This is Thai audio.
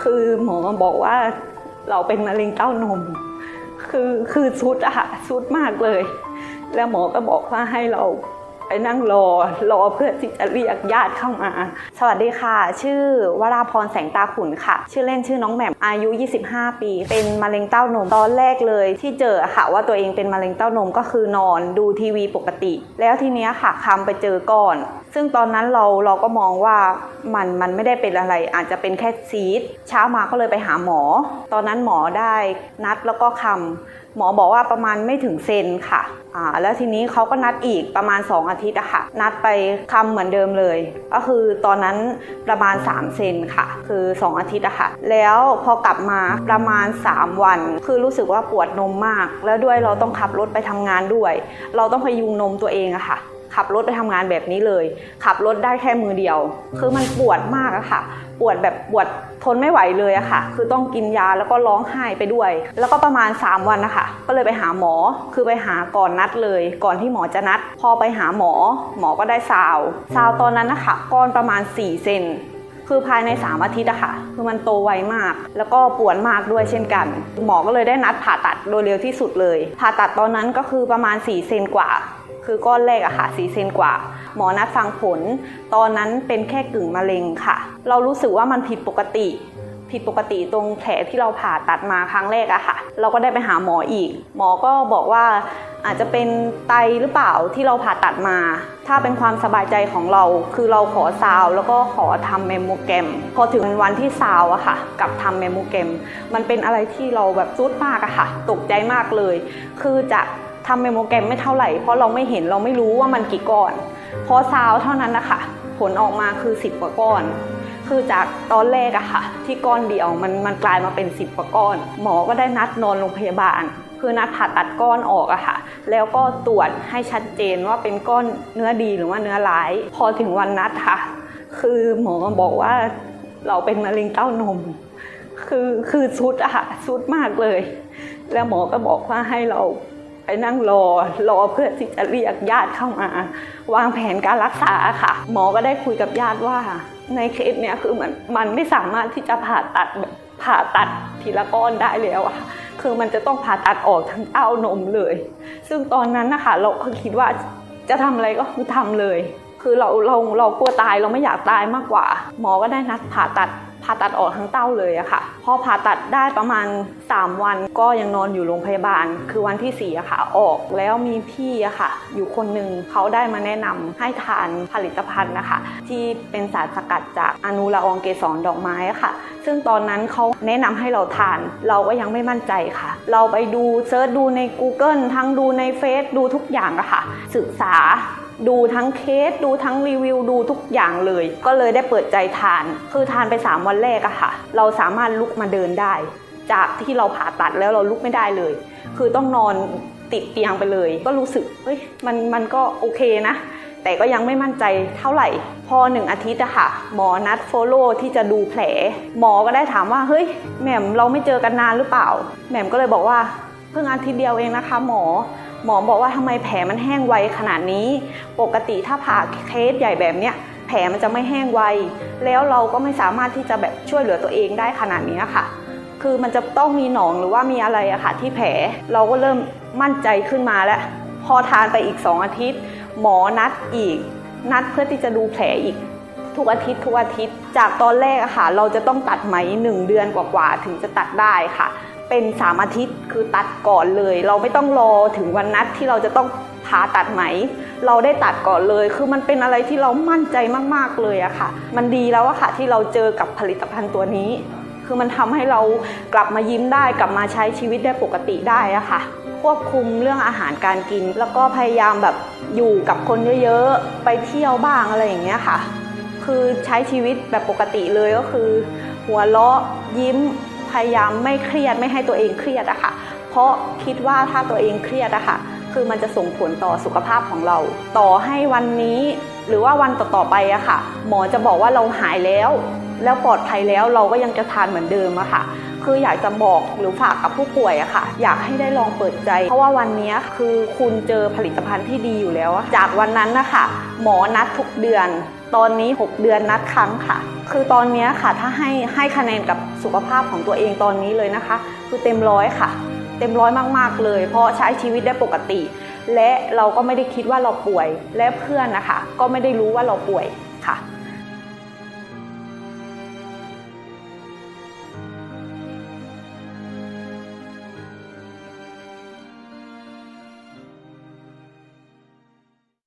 คือหมอบอกว่าเราเป็นมะเร็งเต้านม คือคือสุดอะค่ะสุดมากเลย แล้วหมอก็บอกว่าให้เรา ไปนั่งรอรอเพื่อที่จะเรียกญาติเข้ามา สวัสดีค่ะ ชื่อวราพรแสงตาขุนค่ะ ชื่อเล่นชื่อน้องแหม่มอายุ 25 ปี เป็นมะเร็งเต้านมตอนแรกเลย ที่เจอค่ะว่าตัวเองเป็นมะเร็งเต้านมก็คือนอนดูทีวีปกติ แล้วทีเนี้ยค่ะคำไปเจอก่อน ซึ่งตอนนั้นเราเราก็มองว่ามันมันไม่ได้เป็นอะไร อาจจะเป็นแค่ซีดเช้ามาก็เลยไปหาหมอ ตอนนั้นหมอได้นัดแล้วก็คำ หมอบอกว่าประมาณไม่ถึงเซนค่ะอ่าแล้วทีนี้เขาก็นัดอีกประมาณ 2 อาทิตย์อะค่ะ นัดไปคำเหมือนเดิมเลย ก็คือตอนนั้นประมาณ 3 เซนค่ะ คือ 2 อาทิตย์อะค่ะ แล้วพอกลับมาประมาณ 3 วัน คือรู้สึกว่าปวดนมมาก แล้วด้วยเราต้องขับรถไปทำงานด้วย เราต้องพยุงนมตัวเองอะค่ะขับรถไปทำงานแบบนี้เลย ขับรถได้แค่มือเดียว คือมันปวดมากอะค่ะ ปวดแบบปวด ทนไม่ไหวเลยอะค่ะ คือต้องกินยาแล้วก็ร้องไห้ไปด้วย แล้วก็ประมาณ 3 วันนะคะ ก็เลยไปหาหมอ คือไปหาก่อนนัดเลย ก่อนที่หมอจะนัด พอไปหาหมอ หมอก็ได้ซาวซาวตอนนั้นนะคะก้อนประมาณ 4 เซนคือภายใน 3 อาทิตย์อะค่ะ คือมันโตไวมาก แล้วก็ปวดมากด้วยเช่นกัน หมอก็เลยได้นัดผ่าตัดโดยเร็วที่สุดเลย ผ่าตัดตอนนั้นก็คือประมาณ 4 เซนกว่า คือก้อนแรกอะค่ะ4เซนกว่า หมอนัดฟังผล ตอนนั้นเป็นแค่กึ่งมะเร็งค่ะ เรารู้สึกว่ามันผิดปกติ ผิดปกติตรงแผลที่เราผ่าตัดมาครั้งแรกอะค่ะ เราก็ได้ไปหาหมออีก หมอก็บอกว่าอาจจะเป็นไตหรือเปล่าที่เราผ่าตัดมา ถ้าเป็นความสบายใจของเรา คือเราขอซาวแล้วก็ขอทำเมมโมแกรม พอถึงวันที่ซาวอะค่ะ กับทำเมมโมแกรม มันเป็นอะไรที่เราแบบซุดมากอะค่ะ ตกใจมากเลย คือจะ ทำเมโมแกรมไม่เท่าไหร่ เพราะเราไม่เห็นเราไม่รู้ว่ามันกี่ก้อน พอซาวเท่านั้นนะคะผลออกมาคือ 10กว่าก้อน คือจากตอนแรกอะค่ะ ที่ก้อนเดียวมันมันกลายมาเป็น 10กว่าก้อน หมอก็ได้นัดนอนโรงพยาบาล คือนัดผ่าตัดก้อนออกอะค่ะ แล้วก็ตรวจให้ชัดเจนว่าเป็นก้อนเนื้อดีหรือว่าเนื้อร้าย พอถึงวันนัดค่ะ คือหมอบอกว่าเราเป็นมะเร็งเต้านม คือคือสุดอะค่ะสุดมากเลย แล้วหมอก็บอกว่าให้เรา ไปนั่งรอรอเพื่อที่จะเรียกญาติเข้ามา วางแผนการรักษาค่ะ หมอก็ได้คุยกับญาติว่า ในเคสเนี้ยคือมันมันไม่สามารถที่จะผ่าตัดแบบผ่าตัดทีละก้อนได้แล้วอะคือมันจะต้องผ่าตัดออกทั้งเต้านมเลย ซึ่งตอนนั้นนะคะเราก็คิดว่าจะทำอะไรก็คือทำเลย คือเราเราเรากลัวตายเราไม่อยากตายมากกว่า หมอก็ได้นัดผ่าตัด ผ่าตัดออกทั้งเต้าเลยอะค่ะ พอผ่าตัดได้ประมาณ 3 วันก็ยังนอนอยู่โรงพยาบาล คือวันที่4อะค่ะ ออกแล้วมีพี่อะค่ะ อยู่คนหนึ่งเขาได้มาแนะนำให้ทานผลิตภัณฑ์นะคะ ที่เป็นสารสกัดจากอนุละอองเกสรดอกไม้ค่ะ ซึ่งตอนนั้นเขาแนะนำให้เราทาน เราก็ยังไม่มั่นใจค่ะ เราไปดูเซิร์ชดูใน Google ทั้งดูในเฟซดูทุกอย่างอะค่ะ ศึกษา ดูทั้งเคสดูทั้งรีวิวดูทุกอย่างเลย ก็เลยได้เปิดใจทาน คือทานไป 3 วันแรกอะค่ะ เราสามารถลุกมาเดินได้ จากที่เราผ่าตัดแล้วเราลุกไม่ได้เลย คือต้องนอนติดเตียงไปเลย ก็รู้สึกเฮ้ยมันมันก็โอเคนะ แต่ก็ยังไม่มั่นใจเท่าไหร่ พอหนึ่งอาทิตย์อะค่ะ หมอนัดโฟโล่ที่จะดูแผล หมอก็ได้ถามว่าเฮ้ยแหม่มเราไม่เจอกันนานหรือเปล่าแหม่มก็เลยบอกว่าเพิ่งอาทิตย์เดียวเองนะคะ หมอ หมอบอกว่าทำไมแผลมันแห้งไวขนาดนี้ ปกติถ้าผ่าเคสใหญ่แบบเนี้ยแผลมันจะไม่แห้งไว แล้วเราก็ไม่สามารถที่จะแบบช่วยเหลือตัวเองได้ขนาดนี้ค่ะ คือมันจะต้องมีหนองหรือว่ามีอะไรอะค่ะที่แผล เราก็เริ่มมั่นใจขึ้นมาแล้ว พอทานไปอีก 2 อาทิตย์ หมอนัดอีก นัดเพื่อที่จะดูแผลอีก ทุกอาทิตย์ทุกอาทิตย์ จากตอนแรกอะค่ะ เราจะต้องตัดไหม 1 เดือนกว่าๆถึงจะตัดได้ค่ะ เป็น3อาทิตย์คือตัดก่อนเลย เราไม่ต้องรอถึงวันนัดที่เราจะต้องผ่าตัดไหม เราได้ตัดก่อนเลย คือมันเป็นอะไรที่เรามั่นใจมากๆเลยอะค่ะ มันดีแล้วอะค่ะที่เราเจอกับผลิตภัณฑ์ตัวนี้ คือมันทำให้เรากลับมายิ้มได้กลับมาใช้ชีวิตได้ปกติได้อะค่ะ ควบคุมเรื่องอาหารการกิน แล้วก็พยายามแบบอยู่กับคนเยอะๆไปเที่ยวบ้างอะไรอย่างเงี้ยค่ะ คือใช้ชีวิตแบบปกติเลยก็คือ หัวเราะยิ้ม พยายามไม่เครียดไม่ให้ตัวเองเครียดอะค่ะ เพราะคิดว่าถ้าตัวเองเครียดอะค่ะ คือมันจะส่งผลต่อสุขภาพของเรา ต่อให้วันนี้หรือว่าวันต่อๆไปอะค่ะ หมอจะบอกว่าเราหายแล้ว แล้วปลอดภัยแล้วเราก็ยังจะทานเหมือนเดิมอะค่ะ คืออยากจะบอกหรือฝากกับผู้ป่วยอะค่ะ อยากให้ได้ลองเปิดใจ เพราะว่าวันนี้คือคุณเจอผลิตภัณฑ์ที่ดีอยู่แล้ว จากวันนั้นนะคะหมอนัดทุกเดือน ตอนนี้ 6 เดือนนัดครั้งค่ะ คือตอนนี้ค่ะถ้าให้ให้คะแนนกับสุขภาพของตัวเองตอนนี้เลยนะคะ คือเต็มร้อยค่ะ เต็มร้อยมากๆเลย เพราะใช้ชีวิตได้ปกติ และเราก็ไม่ได้คิดว่าเราป่วย และเพื่อนนะคะ ก็ไม่ได้รู้ว่าเราป่วย